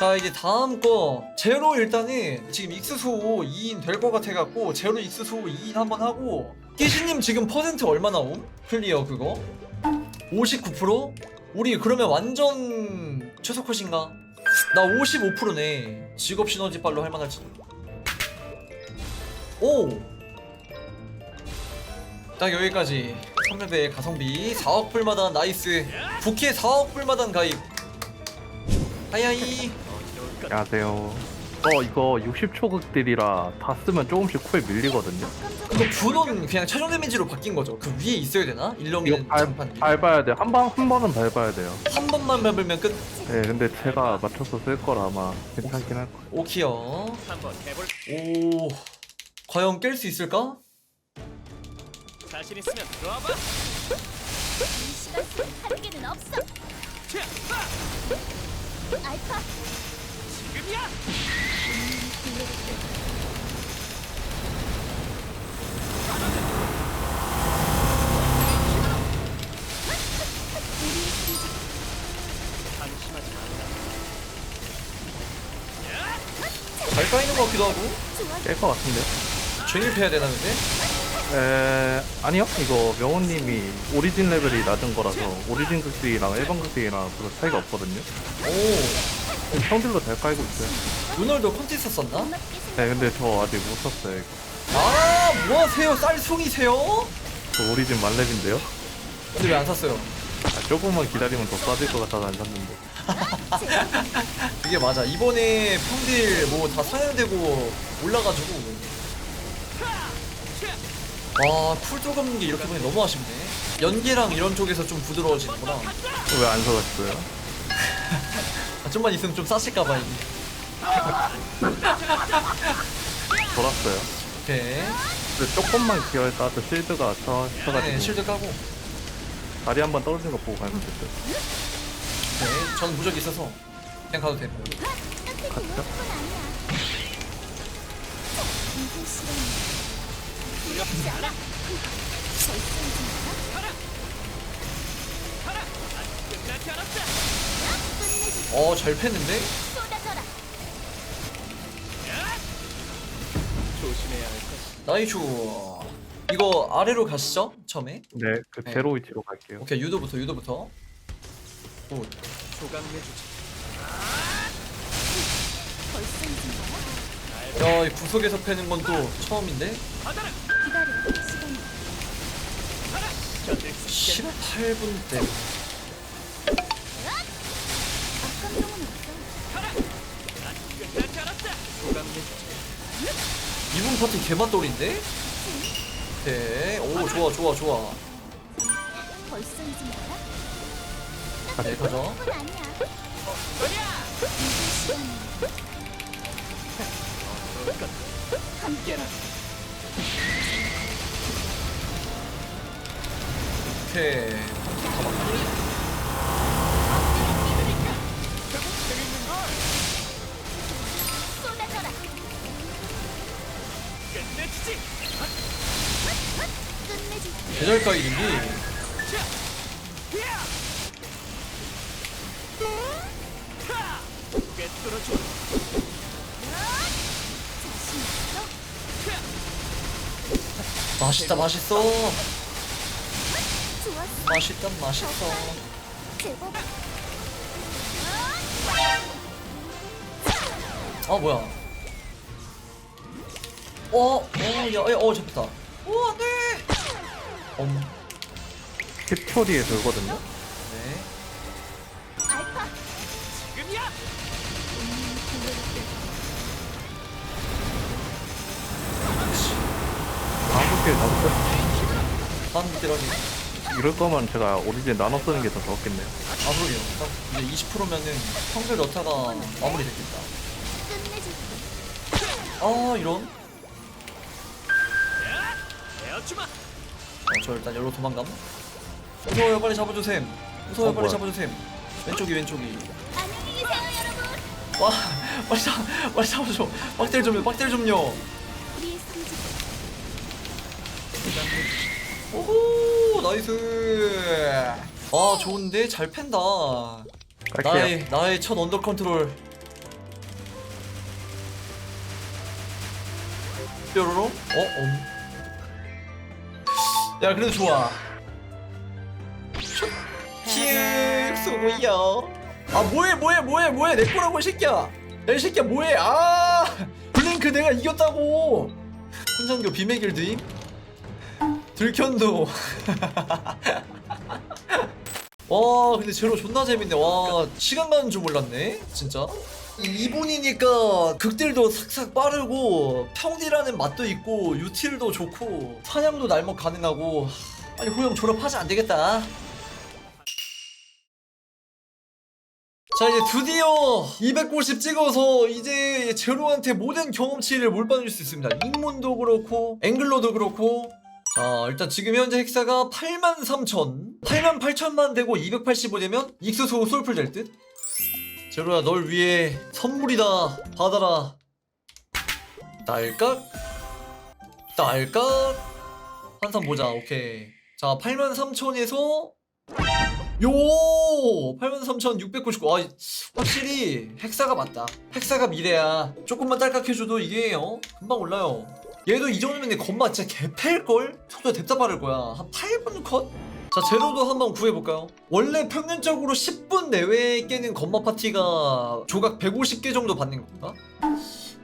자 이제 다음 거 제로 일단은 지금 익스소 2인 될 것 같아갖고 제로 익스소 2인 한번 하고 끼시님 지금 퍼센트 얼마 나 옴? 클리어 그거? 59%? 우리 그러면 완전 최소 컷인가? 나 55%네 직업 시너지 빨로 할만할지 오! 딱 여기까지 3렙의 가성비 4억 불마다 나이스 부캐 4억 불마다 가입 하이하이 안녕하세요. 어 이거 60초 극딜이라 다 쓰면 조금씩 코에 밀리거든요. 그거 분원 그냥 최종 데미지로 바뀐 거죠 그 위에 있어야 되나? 이거 일렁이는 밟, 장판 위에 밟아야 돼. 한 번 한 번은 밟아야 돼요. 한 번만 밟으면 끝 네, 근데 제가 맞춰서 쓸 거라 아마 괜찮긴 할 거예요. 오키요 한번 해볼 오 과연 깰 수 있을까? 자신 있으면 들어와봐. 이 시간 속에 한계는 없어. 알파, 지금이야. 방심하지 말라. 잘 까이는 것 같기도 하고 깰 것 같은데. 죄입해야 되나 근데? 에 아니요. 이거 명호님이 오리진 레벨이 낮은 거라서 오리진 극딜이랑 일반 극딜이랑 별로 차이가 없거든요. 오 평딜로 잘 깔고 있어요. 루널도 콘티스 썼나? 네, 근데 저 아직 못 썼어요. 이거. 아 뭐하세요 쌀송이세요? 저 오리진 만렙인데요. 근데 왜 안 샀어요? 아, 조금만 기다리면 더 싸질 것 같아서 안 샀는데. 그게 맞아 이번에 평딜 뭐 다 상향되고 올라가지고 와 쿨도 없는 게 이렇게 보니 너무 아쉽네 연계랑 이런 쪽에서 좀 부드러워지는구나 왜 안 사갔어요? 아, 좀만 있으면 좀 싸실까봐 이게 돌았어요. 오케이 근데 조금만 기어에 따도 실드가 쳐, 쳐가지고 네 실드 까고 다리 한 번 떨어진 거 보고 가면 됐어요. 네 저는 무적이 있어서 그냥 가도 되고 갔죠? 어 잘 팼는데? 조심해야 할 것. 나이슈 이거 아래로 가시죠 처음에 네, 그 네. 제로 위치로 갈게요. 오케이 유도부터 유도부터 오 조각 내주지. 절상지 야, 이 구석에서 패는 건 또 처음인데? 받아라. 기다려. 시간이 견딜 수 있겠나? 18분 때. 파티 개맛돌인데? 오케이. 오, 좋아, 좋아, 좋아. 네, 가자. 오케이. 계절가 이름이 하! 꿰뚫어줘. 자신 있어. 맛있다, 맛있어. 좋았어. 맛있다, 맛있어. 제법. 아, 뭐야. 어, 어, 야, 야, 어, 잡혔다. 오, 안 돼! 엄, 캡처리에 돌거든요. 네. 알파. 지금이야. 아무 길 나왔어요. 한 때라니. 이럴 거면 제가 오리진 나눠 쓰는 게 더 좋겠네요. 아, 그러게요. 딱 이제 20%면은 평소에 넣다가 마무리 됐겠다. 아, 이런. 어, 저 일단 열로 도망감. 무서워요 빨리 잡아주셈. 무서워요 어, 빨리 잡아주셈. 왼쪽이 왼쪽이. 안녕히 계세요 여러분. 와 빨리 잡 빨리 잡아줘. 빡들 좀요 빡들 좀요. 오호 나이스. 아 좋은데 잘 팬다. 갈게요. 나의 나의 첫 언더 컨트롤. 뾰로로? 어? 어? 야 그래도 좋아. 키읔 소야 아 뭐해 뭐해 뭐해 뭐해. 내 거라고 이 새끼야. 야이 새끼야 뭐해. 아 블링크 내가 이겼다고. 혼잔교 비매길 드임? 들켰노 와 근데 제로 존나 재밌네. 와 시간 가는 줄 몰랐네 진짜 이분이니까 극딜도 삭삭 빠르고 평딜하는 맛도 있고 유틸도 좋고 사냥도 날먹 가능하고 아니 호영 졸업하지 안 되겠다. 자 이제 드디어 290 찍어서 이제 제로한테 모든 경험치를 몰빵해줄 수 있습니다. 입문도 그렇고 앵글로도 그렇고. 자 일단 지금 현재 헥사가 83,000 88,000만 되고 285 되면 익스소 솔플 될듯 제로야 널 위해 선물이다 받아라 딸깍 딸깍 한산 보자 오케이 자 83,000에서 요 83,699. 아, 확실히 헥사가 맞다. 헥사가 미래야. 조금만 딸깍해줘도 이게 어 금방 올라요. 얘도 이 정도면 겁마 진짜 개팰걸? 속도 빠를 거야. 한 8분 컷? 자, 제로도 한번 구해볼까요? 원래 평균적으로 10분 내외에 깨는 건마 파티가 조각 150개 정도 받는 건가?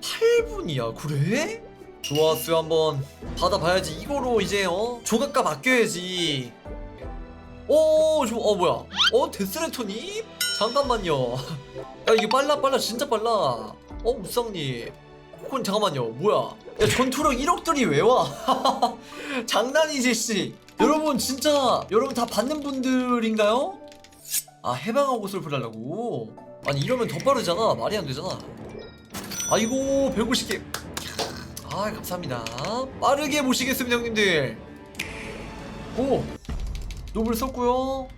8분이야, 그래? 좋았어요, 한번 받아봐야지. 이거로 이제, 어? 조각값 아껴야지. 오, 저, 어, 뭐야? 어, 데스레토님? 잠깐만요. 야, 이게 빨라, 빨라, 진짜 빨라. 어, 무쌍님. 그건 잠깐만요. 뭐야? 야, 전투력 1억들이 왜 와? 장난이지, 씨. 여러분, 진짜, 여러분 다 받는 분들인가요? 아, 해방하고 하려고? 아니, 이러면 더 빠르잖아. 말이 안 되잖아. 아이고, 150개. 아, 감사합니다. 빠르게 모시겠습니다, 형님들. 오! 노블 썼고요.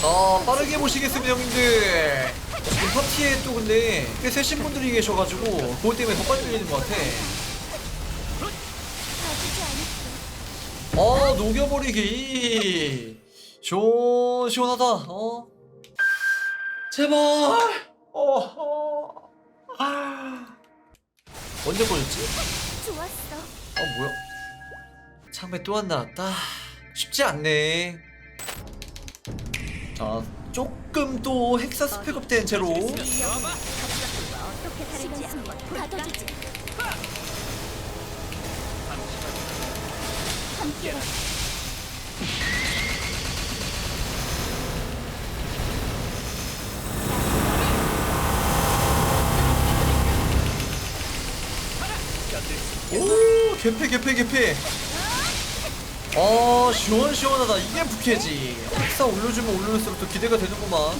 자, 빠르게 모시겠습니다, 형님들. 지금 파티에 또 근데 꽤 세신 분들이 계셔가지고 그것 때문에 더 빨리 들리는 것 같아. 아, 녹여버리기. 시원, 시원하다, 어? 제발! 어, 어. 아. 언제 꺼졌지? 좋았어 아, 뭐야? 창배 또 안 나왔다. 쉽지 않네. 자, 조금 또 헥사 스펙업 된 채로. 와봐. 어떻게 다른지 한번 가둬주지 함께라 오 개패 개패 개패. 아 시원시원하다. 이게 부캐지. 헥사 올려주면 올려줄수록 더 기대가 되는구만.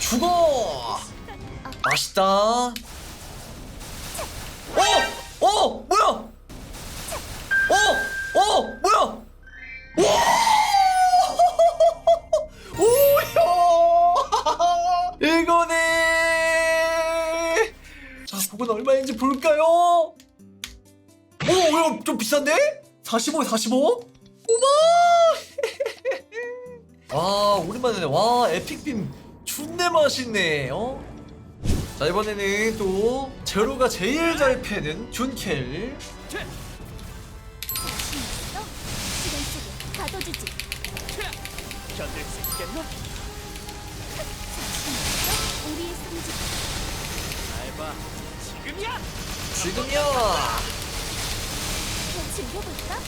죽어! 맛있다. 어! 어! 뭐야 비싼데? 45 45? 오마 와 오랜만에 와 에픽빔 준내 맛있네 어? 자 이번에는 또 제로가 제일 잘 패는 준켈 자신 있어? 시간 속에 가둬주지 견딜 수 있겠나? 자신 있어? 우리의 성지 잘 봐. 지금이야. 지금이야 더 즐겨볼까?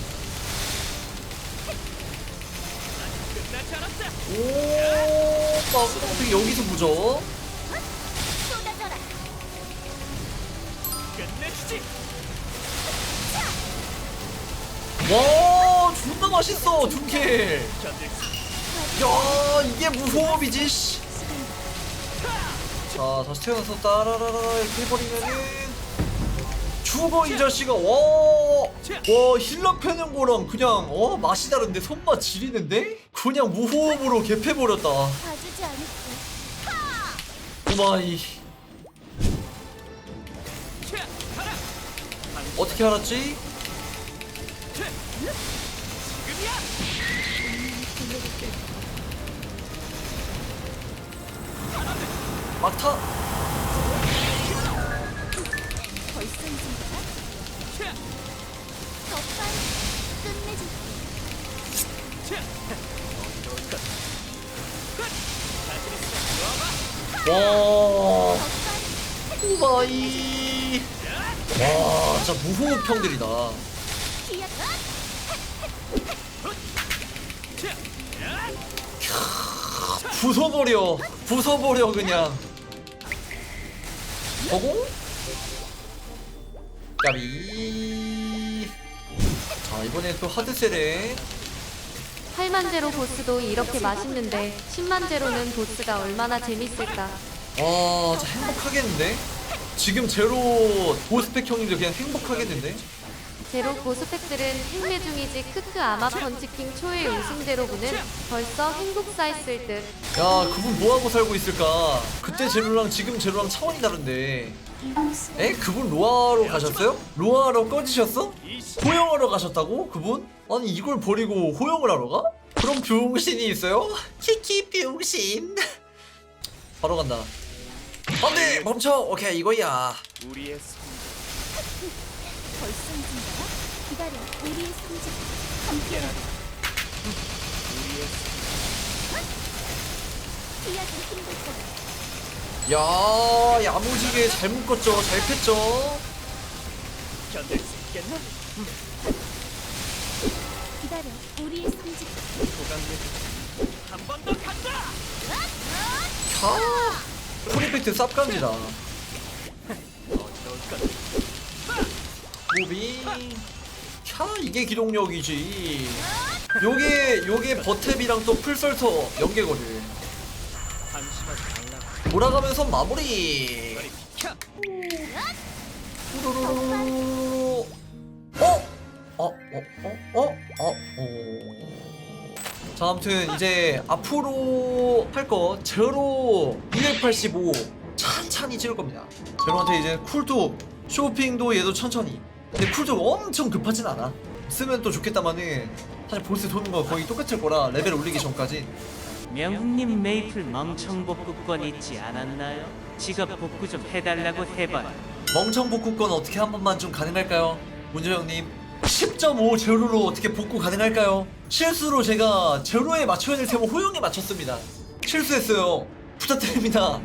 끝나지 않았다. 오 어떻게 여기서 보죠 쏟아져라 끝내주지. 와 존나 맛있어 준켈 견딜 수. 야 이게 무호흡이지 씨. 자 다시 태어나서 따라라라 이렇게 해버리면은 죽어 이 자식아 와 와 힐러 패는 거랑 그냥 어 맛이 다른데 손맛 지리는데? 그냥 무호흡으로 개패버렸다. 봐주지 않을게. 오마이. 어떻게 알았지? 막타 오마이 와 진짜 무호흡 형들이다 기약. 차, 야. 부숴버려 부숴버려 그냥 거공? 까비 자 이번엔 또 하드셀에 8만제로 보스도 이렇게 맛있는데 10만제로는 보스가 얼마나 재밌을까 와 진짜 행복하겠는데? 지금 제로 보스펙 형님들 그냥 행복하겠는데? 제로 보스팩들은 행매 중이지 크크 아마 펀치킹 초의 우승제로부는 벌써 행복사 했을 듯 야 그분 뭐하고 살고 있을까 그때 제로랑 지금 제로랑 차원이 다른데 에? 그분 로아로 가셨어요? 로아로 꺼지셨어? 호영하러 가셨다고? 그분? 아니 이걸 버리고 호영을 하러 가? 그럼 병신이 있어요? 키키 병신 바로 간다 안돼 멈춰 오케이 이거야 우리의? 기다려. 힘들 거야. 야 야무지게 잘 묶었죠 잘 폈죠 견딜 수 있겠나? 기다려. 우리의. 소강력. 한번 더 간다. 캬 프리펙트 것. 무빙 캬 이게 기동력이지 요게 요게 버탭이랑 또 풀설터 연계거리. 돌아가면서 마무리? 어? 어? 어? 어? 어? 자 아무튼 이제 앞으로 할 거 제로 285 천천히 찍을 겁니다 제로한테 이제 쿨도 쇼핑도 얘도 천천히 근데 쿨도 엄청 급하진 않아 쓰면 또 좋겠다마는 사실 보스 도는 거 거의 똑같을 거라 레벨 올리기 전까지 명훈님 메이플 멍청 복구권 있지 않았나요? 지갑 복구 좀 해달라고 해봐요. 멍청 복구권 어떻게 한 번만 좀 가능할까요? 문조 형님 10.5 제로로 어떻게 복구 가능할까요? 실수로 제가 제로에 맞춰야 될 테마 호영에 맞췄습니다. 실수했어요. 부탁드립니다